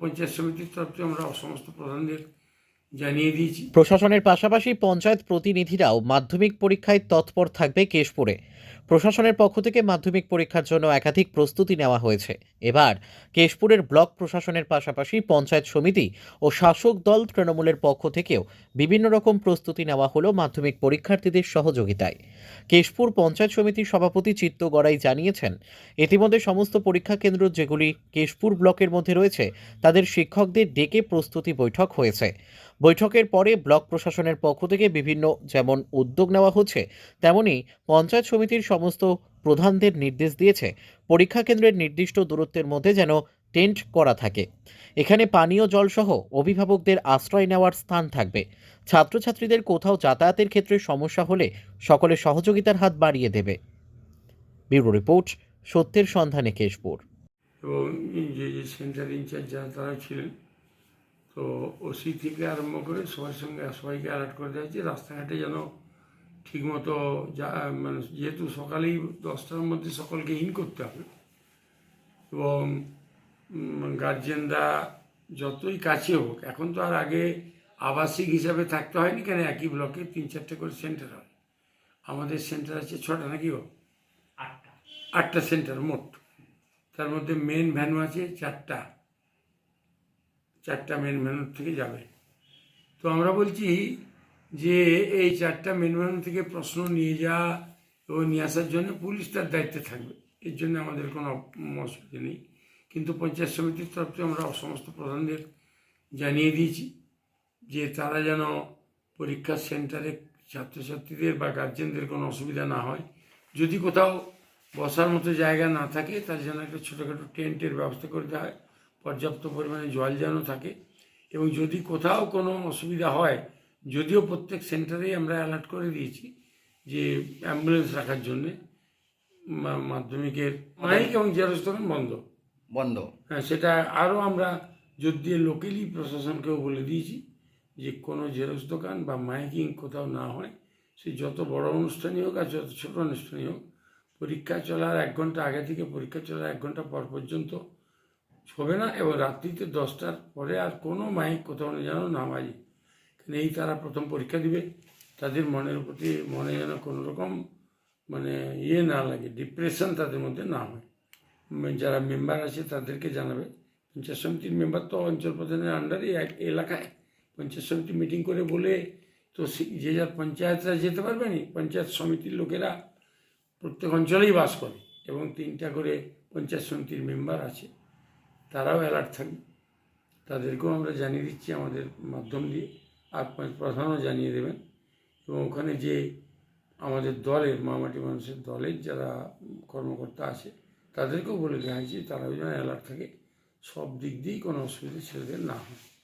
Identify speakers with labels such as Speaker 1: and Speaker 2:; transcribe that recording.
Speaker 1: পঞ্চায়েত সমিতির তরফ আমরা সমস্ত প্রধানদের জানিয়ে দিয়েছি।
Speaker 2: প্রশাসনের পাশাপাশি পঞ্চায়েত প্রতিনিধিরাও মাধ্যমিক পরীক্ষায় তৎপর থাকবে কেশপুরে। প্রশাসনের পক্ষ থেকে মাধ্যমিক পরীক্ষার জন্য একাধিক প্রস্তুতি নেওয়া হয়েছে। এবার কেশপুরের ব্লক প্রশাসনের পাশাপাশি পঞ্চায়েত সমিতি ও শাসক দল তৃণমূলের পক্ষ থেকেও বিভিন্ন রকম প্রস্তুতি নেওয়া হলো মাধ্যমিক পরীক্ষার্থীদের সহযোগিতায়। কেশপুর পঞ্চায়েত সমিতির সভাপতি চিত্ত গড়াই জানিয়েছেন, ইতিমধ্যে সমস্ত পরীক্ষা কেন্দ্র যেগুলি কেশপুর ব্লকের মধ্যে রয়েছে, তাদের শিক্ষকদের ডেকে প্রস্তুতি বৈঠক হয়েছে। বৈঠকের পরে ব্লক প্রশাসনের পক্ষ থেকে বিভিন্ন যেমন উদ্যোগ নেওয়া হচ্ছে, তেমনি পঞ্চায়েত সমিতির সমস্ত প্রধানদের নির্দেশ দিয়েছে। পরীক্ষা কেন্দ্রের নির্দিষ্ট দূরত্বের মধ্যে যেন টেন্ট করা থাকে। এখানে পানীয় জলসহ অভিভাবকদের আশ্রয় নেওয়ার স্থান থাকবে। ছাত্রছাত্রীদের কোথাও যাতায়াতের ক্ষেত্রে সমস্যা হলে সকলে সহযোগিতার হাত বাড়িয়ে দেবে। ব্যুরো রিপোর্ট, সত্যের সন্ধানে কেশপুর।
Speaker 1: এবং যে যে সেন্টার ইনচার্জ যারা, তারা ছিলেন। তো ওসি থেকে আরম্ভ করে সবার সঙ্গে সবাইকে অ্যালার্ট করে দেওয়া হয়েছে, রাস্তাঘাটে যেন ঠিকমতো যা মানে যেহেতু সকালেই দশটার মধ্যে সকলকে ইন করতে হবে। এবং গার্জেনরা যতই কাছে হোক এখন তো আর আগে আবাসিক হিসাবে থাকতে হয়নি কেন একই ব্লকে তিন চারটে করে সেন্টার হয়। আমাদের সেন্টার আছে ছটা নাকি হোক আটটা। সেন্টার মোট। তার মধ্যে মেন ভ্যানু আছে চারটা। চারটা মেন ভ্যানুর থেকে যাবে। তো আমরা বলছি যে এই চারটা মেন ভ্যানু থেকে প্রশ্ন নিয়ে যাওয়া এবং নিয়ে আসার জন্য পুলিশ তার দায়িত্বে থাকবে। এর জন্য আমাদের কোনো অসুবিধা নেই। কিন্তু পঞ্চায়েত সমিতির তরফ থেকে আমরা সমস্ত প্রধানদের জানিয়ে দিয়েছি যে তারা যেন পরীক্ষার সেন্টারে ছাত্রছাত্রীদের বা গার্জেনদের কোনো অসুবিধা না হয়। যদি কোথাও বসার মতো জায়গা না থাকে তার জন্য একটা ছোটোখাটো টেন্টের ব্যবস্থা করে দেওয়া হয়। পর্যাপ্ত পরিমাণে জল যেন থাকে। এবং যদি কোথাও কোনো অসুবিধা হয় যদিও প্রত্যেক সেন্টারেই আমরা অ্যালার্ট করে দিয়েছি যে অ্যাম্বুলেন্স রাখার জন্যে মাধ্যমিকের মাইক এবং জেরক্স দোকান বন্ধ।
Speaker 3: বন্ধ।
Speaker 1: হ্যাঁ সেটা আরও আমরা জোর দিয়ে লোকেলই প্রশাসনকেও বলে দিয়েছি যে কোনো জেরক্স দোকান বা মাইকিং কোথাও না হয় সে যত বড় অনুষ্ঠানই হোক আর যত ছোটো অনুষ্ঠানই হোক পরীক্ষা চলার এক ঘণ্টা আগে থেকে পরীক্ষা চলার এক ঘণ্টা পর পর্যন্ত হবে না এবং রাত্রিতে দশটার পরে আর কোনো মাইক কোথাও যেন না বাজে। এই তারা প্রথম পরীক্ষা দিবে। তাদের মনের প্রতি, মনে যেন কোনো রকম মানে ইয়ে না লাগে ডিপ্রেশন তাদের মধ্যে না হয়। যারা মেম্বার আছে তাদেরকে জানাবে। পঞ্চায়েত সমিতির মেম্বার তো অঞ্চল প্রধানের আন্ডারে এক এলাকায়। পঞ্চায়েত সমিতি মিটিং করে বলে তো যে যার পঞ্চায়েতরা যেতে পারবে না, পঞ্চায়েত সমিতির লোকেরা প্রত্যেক অঞ্চলেই বাস করে এবং তিনটা করে পঞ্চায়েত সমিতির মেম্বার আছে। তারাও অ্যালার্ট থাকবে। তাদেরকেও আমরা জানিয়ে দিচ্ছি আমাদের মাধ্যম দিয়ে। প- প্রধানও জানিয়ে দেবেন। এবং ওখানে যে আমাদের দলের মামাটি মানুষের দলের যারা কর্মকর্তা আছে, তাদেরকেও বলে দেওয়া হয়েছে, তারাও যেন অ্যালার্ট থাকে। সব দিক দিয়েই কোনো অসুবিধা ছেলেদের না হয়।